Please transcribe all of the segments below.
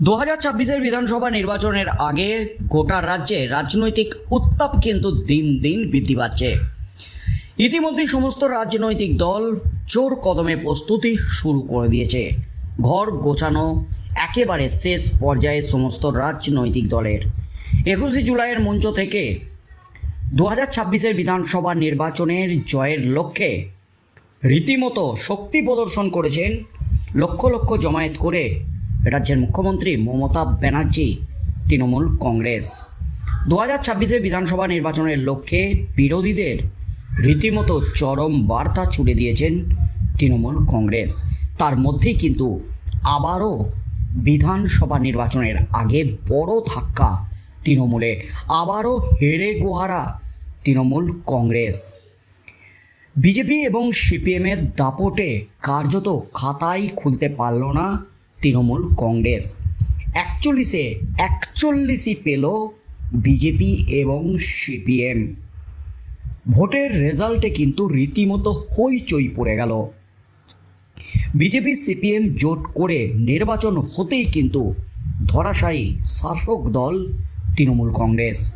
দু হাজার ছাব্বিশের বিধানসভা নির্বাচনের আগে গোটা রাজ্যে রাজনৈতিক উত্তাপ কিন্তু দিন দিন বৃদ্ধি পাচ্ছে। ইতিমধ্যে সমস্ত রাজনৈতিক দল জোর কদমে প্রস্তুতি শুরু করে দিয়েছে। ঘর গোছানো একেবারে শেষ পর্যায়ে সমস্ত রাজনৈতিক দলের। একুশে জুলাইয়ের মঞ্চ থেকে দু হাজার ছাব্বিশের বিধানসভা নির্বাচনের জয়ের লক্ষ্যে রীতিমতো শক্তি প্রদর্শন করেছেন লক্ষ লক্ষ জমায়েত করে রাজ্যের মুখ্যমন্ত্রী মমতা ব্যানার্জি, তৃণমূল কংগ্রেস। দু হাজার ছাব্বিশে বিধানসভা নির্বাচনের লক্ষ্যে বিরোধীদের রীতিমতো চরম বার্তা ছুড়ে দিয়েছেন তৃণমূল কংগ্রেস। তার মধ্যেই কিন্তু আবারও বিধানসভা নির্বাচনের আগে বড় ধাক্কা তৃণমূলে, আবারও হেরে গোহারা তৃণমূল কংগ্রেস। বিজেপি এবং সিপিএমের দাপটে কার্যত খাতাই খুলতে পারল না তৃণমূল কংগ্রেস। একচল্লিশে, একচল্লিশই পেল বিজেপি এবং সিপিএম। ভোটের রেজাল্টে কিন্তু রীতিমতো হইচই পড়ে গেল। বিজেপি, সিপিএম জোট করে নির্বাচন হতেই কিন্তু ধরাশায়ী শাসক দল তৃণমূল কংগ্রেস।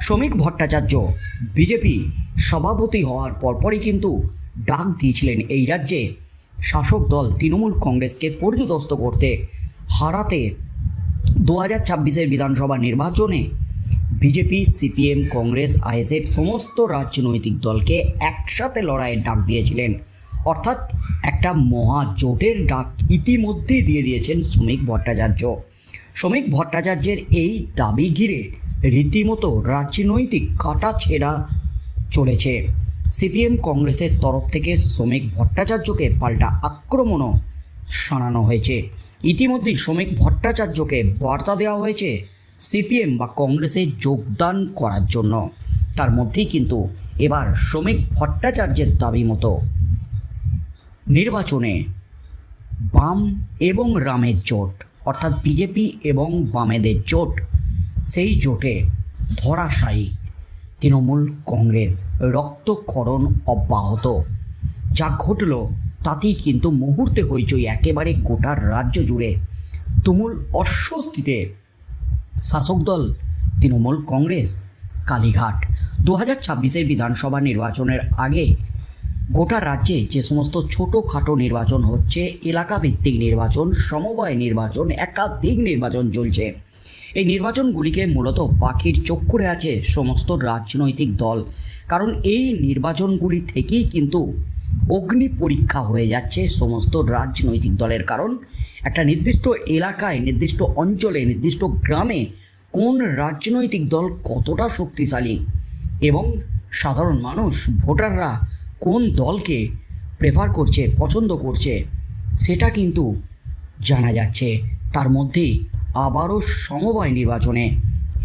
শ্রমিক ভট্টাচার্য, বিজেপি সভাপতি হওয়ার পরপরই কিন্তু ডাক দিয়েছিলেন এই রাজ্যে। শাসক দল তৃণমূল কংগ্রেসকে পর্যদস্ত করতে হারাতে দু হাজার ছাব্বিশের বিধানসভা নির্বাচনে বিজেপি, সিপিএম, কংগ্রেস, আইএসএফ সমস্ত রাজনৈতিক দলকে একসাথে লড়াইয়ের ডাক দিয়েছিলেন। অর্থাৎ একটা মহা জোটের ডাক ইতিমধ্যেই দিয়ে দিয়েছেন শ্রমিক ভট্টাচার্য। শ্রমিক ভট্টাচার্যের এই দাবি ঘিরে রীতিমতো রাজনৈতিক কাটা ছেঁড়া চলেছে। সিপিএম কংগ্রেসের তরফ থেকে শ্রমিক ভট্টাচার্যকে পাল্টা আক্রমণও শানানো হয়েছে। ইতিমধ্যেই শ্রমিক ভট্টাচার্যকে বার্তা দেওয়া হয়েছে সিপিএম বা কংগ্রেসে যোগদান করার জন্য। তার মধ্যেই কিন্তু এবার শ্রমিক ভট্টাচার্যের দাবি মতো নির্বাচনে বাম এবং রামের জোট, অর্থাৎ বিজেপি এবং বামেদের জোট, সেই জোটে ধরাশায়ী তৃণমূল কংগ্রেস রক্তক্ষরণ অব্যাহত। যা ঘটল তাতেই কিন্তু মুহূর্তে হইচই একেবারে গোটা রাজ্য জুড়ে। তুমুল অস্বস্তিতে শাসক দল তৃণমূল কংগ্রেস, কালীঘাট। দু হাজার ছাব্বিশের বিধানসভা নির্বাচনের আগে গোটা রাজ্যে যে সমস্ত ছোটোখাটো নির্বাচন হচ্ছে এলাকা ভিত্তিক নির্বাচন, সমবায় নির্বাচন, একাধিক নির্বাচন চলছে। এই নির্বাচনগুলিকে মূলত পাখির চোখ করে আছে সমস্ত রাজনৈতিক দল। কারণ এই নির্বাচনগুলি থেকেই কিন্তু অগ্নি পরীক্ষা হয়ে যাচ্ছে সমস্ত রাজনৈতিক দলের। কারণ একটা নির্দিষ্ট এলাকায়, নির্দিষ্ট অঞ্চলে, নির্দিষ্ট গ্রামে কোন রাজনৈতিক দল কতটা শক্তিশালী এবং সাধারণ মানুষ, ভোটাররা কোন দলকে প্রেফার করছে, পছন্দ করছে, সেটা কিন্তু জানা যাচ্ছে। তার মধ্যেই আবারও সমবায় নির্বাচনে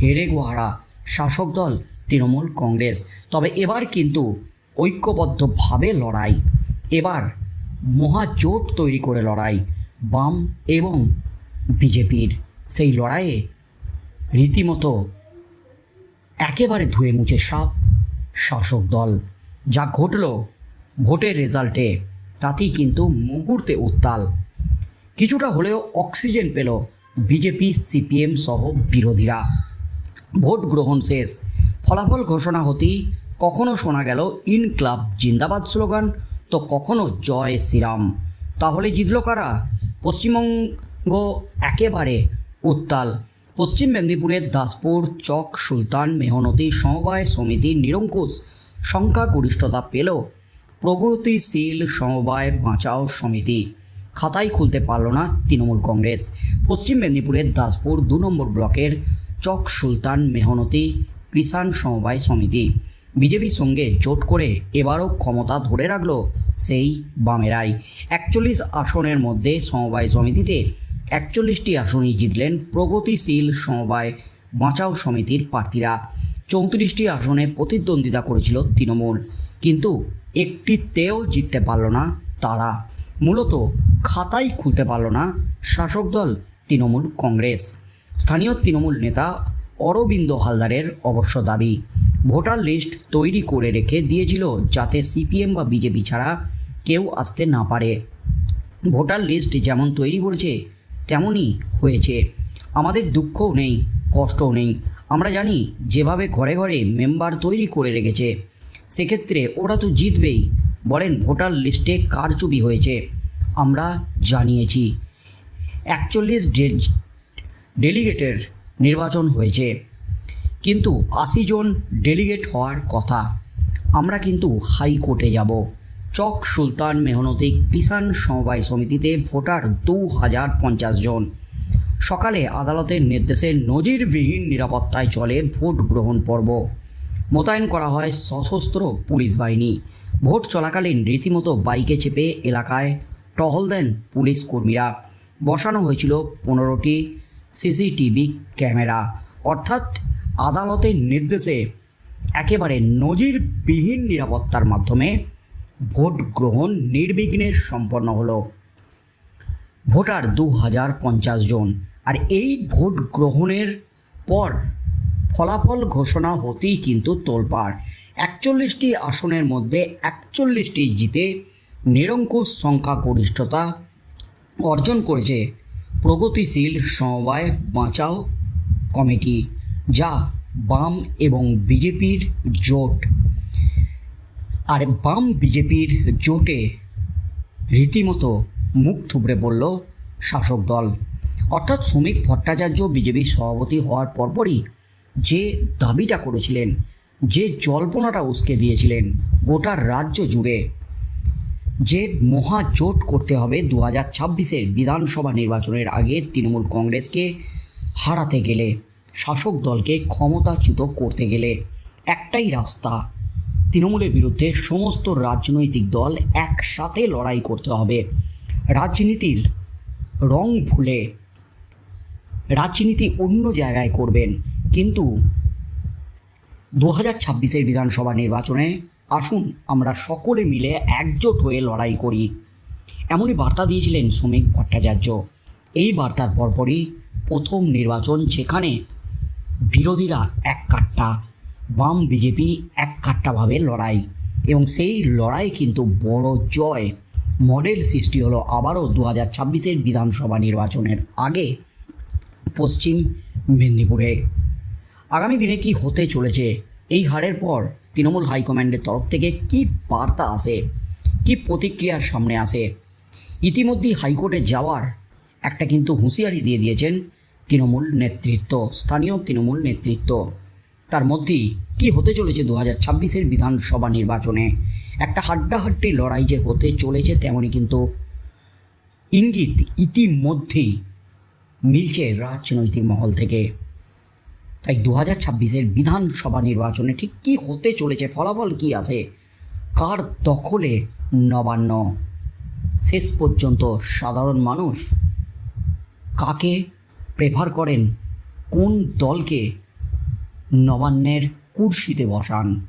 হেরে গোহারা শাসক দল তৃণমূল কংগ্রেস। তবে এবার কিন্তু ঐক্যবদ্ধভাবে লড়াই। এবার মহাজোট তৈরি করে লড়াই বাম এবং বিজেপির। সেই লড়াইয়ে রীতিমতো একেবারে ধুয়ে মুছে সাপ শাসক দল। যা ঘটল ভোটের রেজাল্টে, তাতেই কিন্তু মুহূর্তে উত্তাল। কিছুটা হলেও অক্সিজেন পেল বিজেপি, সিপিএম সহ বিরোধীরা। ভোট গ্রহণ শেষ। ফলাফল ঘোষণা হতেই কখনো শোনা গেল, ইন ক্লাব জিন্দাবাদ স্লোগান। তো কখনো জয় শ্রীরাম তাহলে জিতল কারা? পশ্চিমবঙ্গ একেবারে উত্তাল। পশ্চিম মেদিনীপুরের দাসপুর, চক, সুলতান, মেহনতি, সমবায় সমিতি, নিরঙ্কুশ সংখ্যাগরিষ্ঠতা পেল। প্রগতিশীল সমবায় বাঁচাও সমিতি। খাতাই খুলতে পারল না তৃণমূল কংগ্রেস। পশ্চিম মেদিনীপুরের দাসপুর দু নম্বর ব্লকের চক সুলতান মেহনতি কিষাণ সমবায় সমিতি। বিজেপির সঙ্গে জোট করে এবারও ক্ষমতা ধরে রাখল সেই বামেরাই একচল্লিশ আসনের মধ্যে সমবায় সমিতিতে একচল্লিশটি আসনই জিতলেন প্রগতিশীল সমবায় বাঁচাও সমিতির প্রার্থীরা। চৌত্রিশটি আসনে প্রতিদ্বন্দ্বিতা করেছিল তৃণমূল, কিন্তু একটিতেও জিততে পারল না তারা। মূলত খাতাই খুলতে পারল না শাসক দল তৃণমূল কংগ্রেস। স্থানীয় তৃণমূল নেতা অরবিন্দ হালদারের অবশ্য দাবি, ভোটার লিস্ট তৈরি করে রেখে দিয়েছিল যাতে সিপিএম বা বিজেপি ছাড়া কেউ আসতে না পারে। ভোটার লিস্ট যেমন তৈরি করেছে, তেমনই হয়েছে। আমাদের দুঃখও নেই, কষ্টও নেই। আমরা জানি যেভাবে ঘরে ঘরে মেম্বার তৈরি করে রেখেছে, সেক্ষেত্রে ওরা তো জিতবেই। বলেন ভোটার লিস্টে কারচুপি হয়েছে। আমরা জানিয়েছি। একচল্লিশ ডেলিগেটের নির্বাচন হয়েছে। কিন্তু আশি জন ডেলিগেট হওয়ার কথা। আমরা কিন্তু হাইকোর্টে যাব। চক সুলতান মেহনতি কিষাণ সমবায় সমিতিতে ভোটার দু হাজার পঞ্চাশ জন। সকালে আদালতের নির্দেশে নজিরবিহীন নিরাপত্তায় চলে ভোট গ্রহণ পর্ব। মোতায়েন করা হয় সশস্ত্র পুলিশ বাহিনী। ভোট চলাকালীন রীতিমতো বাইকে চেপে এলাকায় টহল দেন পুলিশ কর্মীরা। বসানো হয়েছিল পনেরোটি সিসিটিভি ক্যামেরা। অর্থাৎ আদালতের নির্দেশে একেবারে নজিরবিহীন নিরাপত্তার মাধ্যমে ভোট গ্রহণ নির্বিঘ্নে সম্পন্ন হলো। ভোটার দু হাজার পঞ্চাশ জন। আর এই ভোট গ্রহণের পর ফলাফল ঘোষণা হতেই কিন্তু তোলপাড়। একচল্লিশটি আসনের মধ্যে একচল্লিশটি জিতে নিরঙ্কুশ সংখ্যাগরিষ্ঠতা অর্জন করেছে প্রগতিশীল সমবায় বাঁচাও কমিটি, যা বাম এবং বিজেপির জোট। আর বাম বিজেপির জোটে রীতিমতো মুখ থুবড়ে পড়ল শাসক দল। অর্থাৎ শ্রমিক ভট্টাচার্য বিজেপির সভাপতি হওয়ার পরপরই যে দাবিটা করেছিলেন, যে জল্পনাটা উস্কে দিয়েছিলেন গোটা রাজ্য জুড়ে যে মহাজোট করতে হবে দু হাজার ছাব্বিশের বিধানসভা নির্বাচনের আগে তৃণমূল কংগ্রেসকে হারাতে গেলে, শাসক দলকে ক্ষমতাচ্যুত করতে গেলে একটাই রাস্তা, তৃণমূলের বিরুদ্ধে সমস্ত রাজনৈতিক দল একসাথে লড়াই করতে হবে। রাজনীতির রং ভুলে রাজনীতি অন্য জায়গায় করবেন। কিন্তু দু হাজার ছাব্বিশের বিধানসভা নির্বাচনে আসুন, আমরা সকলে মিলে একজোট হয়ে লড়াই করি। এমনই বার্তা দিয়েছিলেন শ্রমিক ভট্টাচার্য। এই বার্তার পরপরই প্রথম নির্বাচন যেখানে বিরোধীরা এক কাট্টা, বাম বিজেপি এক কাট্টাভাবে লড়াই। এবং সেই লড়াই কিন্তু বড় জয়। মডেল সৃষ্টি হলো আবারও দু হাজার ছাব্বিশের বিধানসভা নির্বাচনের আগে পশ্চিম মেদিনীপুরে। আগামী দিনে কি হতে চলেছে? এই হারের পর তৃণমূল হাইকমান্ডের তরফ থেকে কি বার্তা আসে? কি প্রতিক্রিয়ার সামনে আসে? ইতিমধ্যেই হাইকোর্টে যাওয়ার একটা কিন্তু হুঁশিয়ারি দিয়ে দিয়েছেন তৃণমূল নেতৃত্ব, স্থানীয় তৃণমূল নেতৃত্ব। তার মধ্যেই কি হতে চলেছে দু হাজার ছাব্বিশের বিধানসভা নির্বাচনে? একটা হাড্ডাহাড্ডি লড়াই যে হতে চলেছে তেমনই কিন্তু ইঙ্গিত ইতিমধ্যেই মিলছে রাজনৈতিক মহল থেকে। তাই দু হাজার ছাব্বিশের বিধানসভা নির্বাচনে ঠিক কী হতে চলেছে, ফলাফল কি আছে? কার দখলে? নবান্ন। শেষ পর্যন্ত সাধারণ মানুষ কাকে প্রেফার করেন? কোন দলকে নবান্নের কুর্সিতে বসান?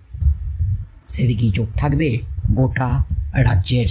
সেদিকেই চোখ থাকবে গোটা রাজ্যের।